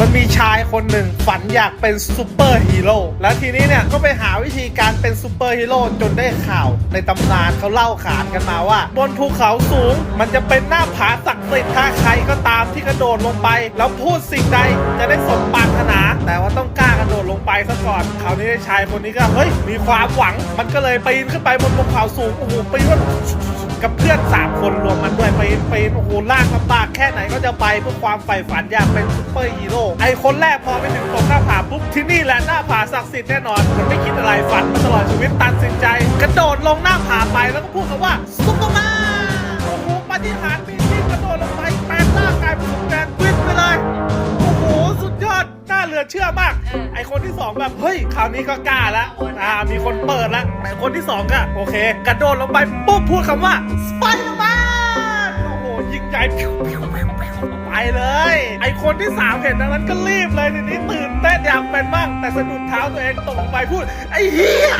มันมีชายคนหนึ่งฝันอยากเป็นซูเปอร์ฮีโร่ แล้วทีนี้เนี่ย ก็ไปหาวิธีการเป็นซูเปอร์ฮีโร่จนได้ข่าว ในตำนานเขาเล่าขานกันมาว่า บนภูเขาสูง มันจะเป็นหน้าผาศักดิ์สิทธิ์ถ้าใครก็ตามที่กระโดดลงไป แล้วพูดสิ่งใดจะได้สมปรารถนา แต่ว่าต้องกล้ากระโดดลงไปซะก่อนคราวนี้ชายคนนี้ก็เฮ้ยมีความหวัง มันก็เลยปีนขึ้นไปบนภูเขาสูงโอ้โหปีนว่ากับเพื่อนสามคนรวมมันด้วย ไปไปโอ้โหลากลำบากแค่ไหนก็จะไปเพื่อความใฝ่ฝันอยากเป็นซุปเปอร์ฮีโร่ไอคนแรกพอไปถึงตรงหน้าผาปุ๊บที่นี่แหละหน้าผาศักดิ์สิทธิ์แน่นอนมันไม่คิดอะไรฝันมาตลอดชีวิตตัดสินใจ กระโดดลงหน้าผาไปแล้วก็พูดคำว่าซุปเปอร์แมนโอ้โหปฏิหาริย์มีจริงกระโดดลงไปแปลงร่างกายเป็นซุปเปอร์แมนวิ่งไปเลยโอ้โหสุดยอดน่าเหลือเชื่อมาก ไอคนที่สองแบบเฮ้ยคราวนี้ก็กล้าล้วอ่ามีคนเปิดล้วแต่คนที่สองก็โอเค กระโดดลงไปปุ๊บพูดคำว่าสไปเดอร์ ไปเลย ไอคนที่สามเห็นดังนั้นก็รีบเลยทีนี้ตื่นเต้นอยากเป็นบ้างแต่สะดุดเท้าตัวเองตกลงไปพูด ไอ้เหี้ย